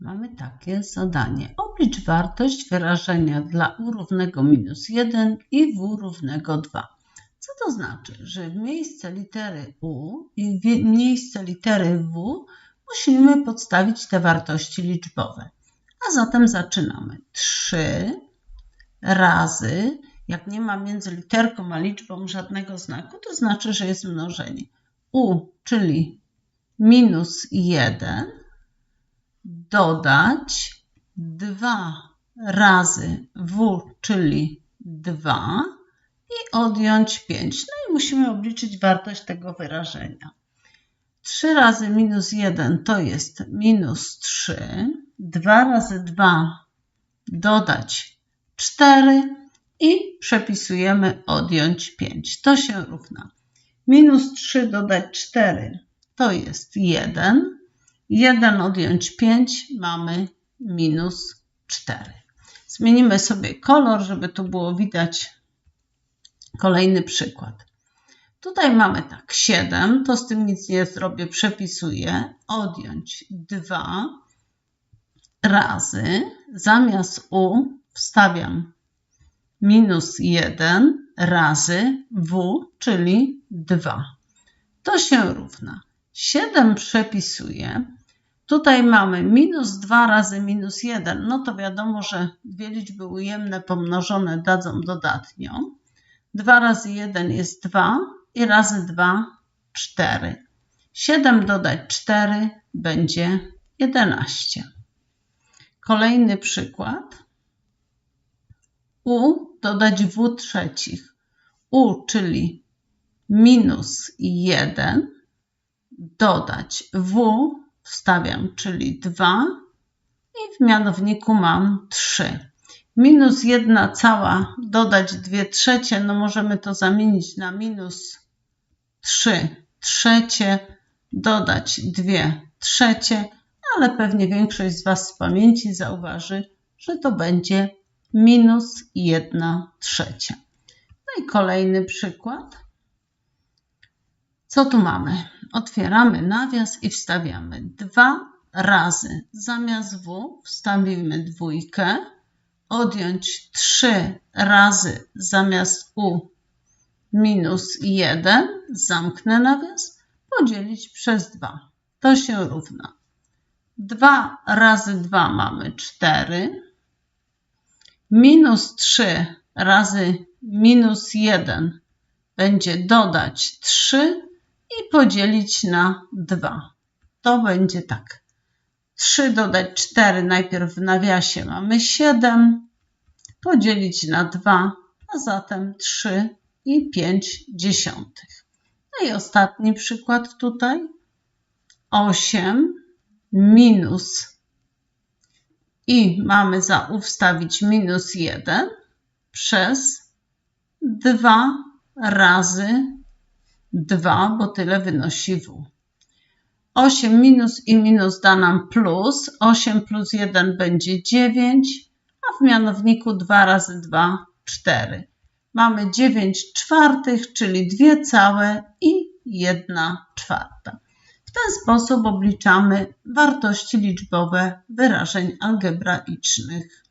Mamy takie zadanie. Oblicz wartość wyrażenia dla u równego minus 1 i w równego 2. Co to znaczy? Że w miejsce litery u i w miejsce litery w musimy podstawić te wartości liczbowe. A zatem zaczynamy. 3 razy, jak nie ma między literką a liczbą żadnego znaku, to znaczy, że jest mnożenie. u, czyli minus 1 dodać 2 razy w, czyli 2 i odjąć 5. No i musimy obliczyć wartość tego wyrażenia. 3 razy minus 1 to jest minus 3. 2 razy 2 dodać 4 i przepisujemy odjąć 5. To się równa. Minus 3 dodać 4 to jest 1. 1 odjąć 5 mamy minus 4. Zmienimy sobie kolor, żeby tu było widać kolejny przykład. Tutaj mamy tak 7, to z tym nic nie zrobię, przepisuję. Odjąć 2 razy, zamiast u wstawiam minus 1 razy w, czyli 2. To się równa. 7 przepisuję, Tutaj mamy minus 2 razy minus 1. No to wiadomo, że dwie liczby ujemne pomnożone dadzą dodatnią. 2 razy 1 jest 2 i razy 2 4. 7 dodać 4 będzie 11. Kolejny przykład. U dodać w trzecich. U, czyli minus 1, dodać w wstawiam, czyli 2 i w mianowniku mam 3. Minus 1 cała dodać 2 trzecie, no możemy to zamienić na minus 3 trzecie, dodać 2 trzecie, ale pewnie większość z Was z pamięci zauważy, że to będzie minus 1 trzecia. No i kolejny przykład. Co tu mamy? Otwieramy nawias i wstawiamy 2 razy. Zamiast w wstawimy dwójkę. Odjąć 3 razy zamiast u minus 1. Zamknę nawias. Podzielić przez 2. To się równa. 2 razy 2 mamy 4. Minus 3 razy minus 1 będzie dodać 3 i podzielić na 2. To będzie tak. 3 dodać 4, najpierw w nawiasie mamy 7, podzielić na 2, a zatem 3 i 5 dziesiątych. No i ostatni przykład tutaj. 8 minus i mamy za u wstawić minus 1 przez 2 razy 2, bo tyle wynosi w. 8 minus i minus da nam plus. 8 plus 1 będzie 9, a w mianowniku 2 razy 2 4. Mamy 9 czwartych, czyli 2 całe i 1 czwarta. W ten sposób obliczamy wartości liczbowe wyrażeń algebraicznych.